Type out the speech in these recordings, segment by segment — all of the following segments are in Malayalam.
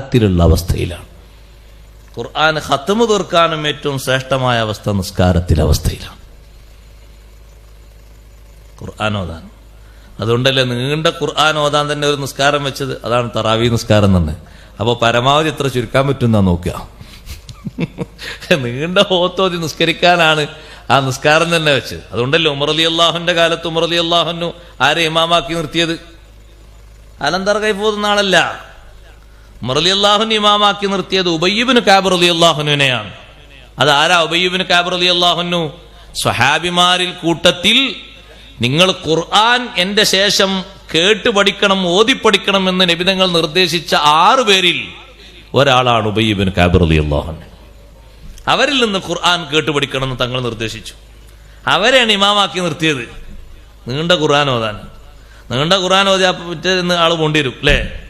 ത്തിലുള്ള അവസ്ഥയിലാണ്. ഖുർആൻ ഹത്തമ് തീർക്കാനും ഏറ്റവും ശ്രേഷ്ഠമായ അവസ്ഥ നിസ്കാരത്തിലെ അവസ്ഥയിലാണ്. ഖുർആൻ ഓതാൻ. അതുകൊണ്ടല്ലേ നീണ്ട ഖുർആൻ ഓതാൻ തന്നെ ഒരു നിസ്കാരം വെച്ചത്? അതാണ് തറാവി നിസ്കാരം തന്നെ. അപ്പോൾ പരമാവധി എത്ര ചുരുക്കാൻ പറ്റുന്ന നോക്കുക. നീണ്ട ഓത്തോതി നിസ്കരിക്കാനാണ് ആ നിസ്കാരം തന്നെ വെച്ചത്. അതുകൊണ്ടല്ലേ ഉമർ അലി അള്ളാഹുന്റെ കാലത്ത് ഉമർ അലി അള്ളാഹുനു ആരെ ഇമാമാക്കി നിർത്തിയത്? അലന്തർ കൈഫോതുന്ന ആളല്ല അലി അള്ളാഹുന് ഇമാമാക്കി നിർത്തിയത് ഉബയ്യബിന് കാബർ അലി അള്ളാഹുനുവിനെയാണ് അത് ആരാ ഉബയ്യബിന് കാബർ അലി അള്ളാഹുനു സ്വഹാബിമാരിൽ കൂട്ടത്തിൽ നിങ്ങൾ ഖുർആൻ എന്റെ ശേഷം കേട്ട് പഠിക്കണം ഓതി പഠിക്കണം എന്ന് നിബിധങ്ങൾ നിർദ്ദേശിച്ച ആറു പേരിൽ ഒരാളാണ് ഉബയ്യബിന് കാബർ അലി അള്ളാഹുൻ അവരിൽ നിന്ന് ഖുർആൻ കേട്ട് പഠിക്കണം എന്ന് തങ്ങൾ നിർദ്ദേശിച്ചു. അവരെയാണ് ഇമാമാക്കി നിർത്തിയത്. നീണ്ട ഖുർആൻ ഓതാൻ. നീണ്ട ഖുർആൻ ഓതി അപ്പൊ പിറ്റേന്ന് ആൾ അല്ലേ?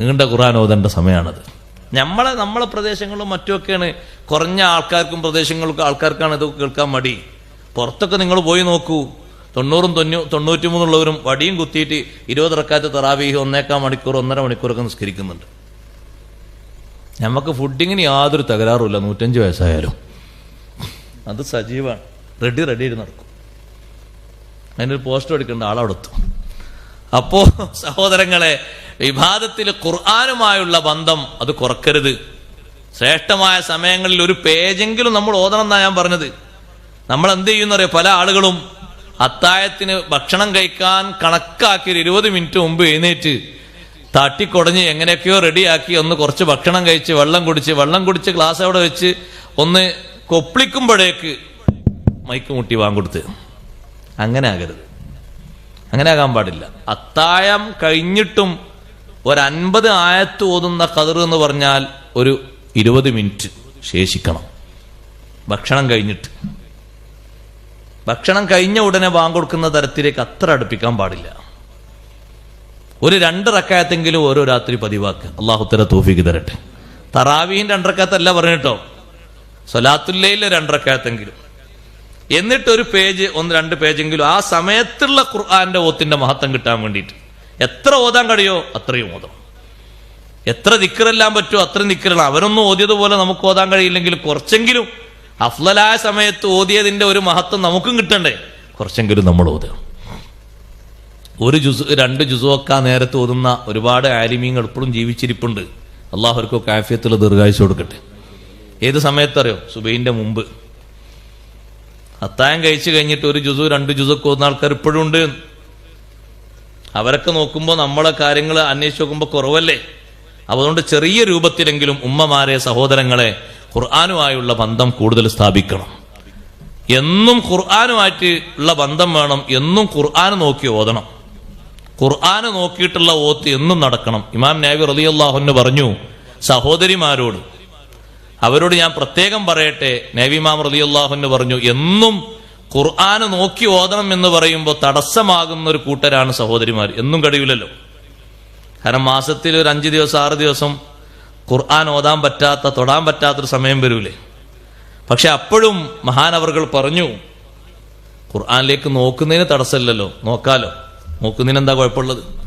നീണ്ട ഖുർആൻ ഓതേണ്ട സമയമാണത് നമ്മളെ നമ്മളെ പ്രദേശങ്ങളും മറ്റുമൊക്കെയാണ് കുറഞ്ഞ ആൾക്കാർക്കും പ്രദേശങ്ങൾക്കും ആൾക്കാർക്കാണ് ഇത് കേൾക്കാൻ മടി. പുറത്തൊക്കെ നിങ്ങൾ പോയി നോക്കൂ. തൊണ്ണൂറും തൊണ്ണൂ തൊണ്ണൂറ്റി മൂന്നുള്ളവരും വടിയും കുത്തിയിട്ട് ഇരുപത് ഇറക്കാത്ത തറാവീഹ് ഒന്നേക്കാൽ മണിക്കൂർ ഒന്നര മണിക്കൂറൊക്കെ നിസ്കരിക്കുന്നുണ്ട്. നമുക്ക് ഫുഡിങ്ങിന് യാതൊരു തകരാറുമില്ല. നൂറ്റഞ്ച് വയസ്സായാലും. അത് സജീവാണ്. റെഡി റെഡി ആയിട്ട് നടക്കും. അതിനൊരു പോസ്റ്റർ എടുക്കേണ്ട ആളവിടെത്തും അപ്പോ സഹോദരങ്ങളെ വിവാദത്തിൽ ഖുർആാനുമായുള്ള ബന്ധം അത് കുറക്കരുത്. ശ്രേഷ്ഠമായ സമയങ്ങളിൽ ഒരു പേജെങ്കിലും നമ്മൾ ഓതണം എന്നാണ് ഞാൻ പറഞ്ഞത്. നമ്മൾ എന്ത് ചെയ്യുന്നറിയോ? പല ആളുകളും അത്തായത്തിന് ഭക്ഷണം കഴിക്കാൻ കണക്കാക്കി ഒരു ഇരുപത് മിനിറ്റ് മുമ്പ് എഴുന്നേറ്റ് തട്ടിക്കൊടഞ്ഞ് എങ്ങനെയൊക്കെയോ റെഡിയാക്കി ഒന്ന് കുറച്ച് ഭക്ഷണം കഴിച്ച് വെള്ളം കുടിച്ച് വെള്ളം കുടിച്ച് ഗ്ലാസ് അവിടെ വെച്ച് ഒന്ന് കൊപ്പിളിക്കുമ്പോഴേക്ക് മൈക്ക് മുട്ടി വാങ്ങിക്കൊടുത്ത് അങ്ങനെ ആകരുത്. അങ്ങനെ ആകാൻ പാടില്ല. അത്തായം കഴിഞ്ഞിട്ടും ഒരു അൻപത് ആയത്ത് ഓതുന്ന കതിർ എന്ന് പറഞ്ഞാൽ ഒരു ഇരുപത് മിനിറ്റ് ശേഷിക്കണം. ഭക്ഷണം കഴിഞ്ഞിട്ട്. ഭക്ഷണം കഴിഞ്ഞ ഉടനെ വാങ്ങൊടുക്കുന്ന തരത്തിലേക്ക് അത്ര അടുപ്പിക്കാൻ പാടില്ല. ഒരു രണ്ട് റക്കായത്തെങ്കിലും ഓരോ രാത്രി പതിവാക്ക് അള്ളാഹുത്തര തോഫിക്ക് തരട്ടെ. തറാവീൻ രണ്ടറക്കാത്തല്ല പറഞ്ഞിട്ടോ സൊലാത്തുല്ലയിലെ രണ്ടറക്കായത്തെങ്കിലും എന്നിട്ടൊരു പേജ് ഒന്ന് രണ്ട് പേജെങ്കിലും ആ സമയത്തുള്ള ഖുർആാന്റെ ഓത്തിന്റെ മഹത്വം കിട്ടാൻ വേണ്ടിയിട്ട്. എത്ര ഓതാൻ കഴിയോ അത്രയും ഓതണം എത്ര നിക്കറെല്ലാം പറ്റുമോ അത്ര ദിക്കറണം അവരൊന്നും ഓതിയതുപോലെ നമുക്ക് ഓതാൻ കഴിയില്ലെങ്കിൽ കുറച്ചെങ്കിലും അഫ്ലലായ സമയത്ത് ഓതിയതിന്റെ ഒരു മഹത്വം നമുക്കും കിട്ടണ്ടേ. കുറച്ചെങ്കിലും നമ്മൾ ഓതുക. ഒരു ജുസു രണ്ട് ജുസുവൊക്കെ ആ നേരത്ത് ഓതുന്ന ഒരുപാട് ആലിമീങ്ങൾ ഇപ്പോഴും ജീവിച്ചിരിപ്പുണ്ട്. അള്ളാഹുർക്കൊക്കെ ആഫിയത്തുള്ള ദീർഘായുസ് കൊടുക്കട്ടെ. ഏത് സമയത്തറിയോ സുബൈന്റെ മുമ്പ്. അത്തായം കഴിച്ചു കഴിഞ്ഞിട്ട് ഒരു ജുസു രണ്ട് ജുസൊക്കെ ഓതുന്ന ആൾക്കാർ ഇപ്പോഴും ഉണ്ട്. അവരൊക്കെ നോക്കുമ്പോൾ നമ്മളെ കാര്യങ്ങൾ അന്വേഷിച്ച് നോക്കുമ്പോൾ കുറവല്ലേ? അതുകൊണ്ട് ചെറിയ രൂപത്തിലെങ്കിലും ഉമ്മമാരെ സഹോദരങ്ങളെ ഖുർആാനുമായുള്ള ബന്ധം കൂടുതൽ സ്ഥാപിക്കണം. എന്നും ഖുർആാനുമായിട്ട് ഉള്ള ബന്ധം വേണം എന്നും ഖുർആൻ നോക്കി ഓതണം. ഖുർആൻ നോക്കിയിട്ടുള്ള ഓത്ത് എന്നും നടക്കണം. ഇമാം നാവി റലിയല്ലാഹുന്ന് പറഞ്ഞു സഹോദരിമാരോട് അവരോട് ഞാൻ പ്രത്യേകം പറയട്ടെ നബിമാം റലിയല്ലാഹുന്ന് പറഞ്ഞു എന്നും ഖുർആന് നോക്കി ഓതണം എന്ന് പറയുമ്പോൾ തടസ്സമാകുന്ന ഒരു കൂട്ടരാണ് സഹോദരിമാർ. എന്നും കഴിയില്ലല്ലോ കാരണം മാസത്തിൽ ഒരു അഞ്ച് ദിവസം ആറ് ദിവസം ഖുർആൻ ഓതാൻ പറ്റാത്ത തൊടാൻ പറ്റാത്തൊരു സമയം വരൂലേ. പക്ഷെ അപ്പോഴും മഹാനവറുകൾ പറഞ്ഞു ഖുർആനിലേക്ക് നോക്കുന്നതിന് തടസ്സമില്ലല്ലോ. നോക്കാലോ. നോക്കുന്നതിന് എന്താ കുഴപ്പമുള്ളത്?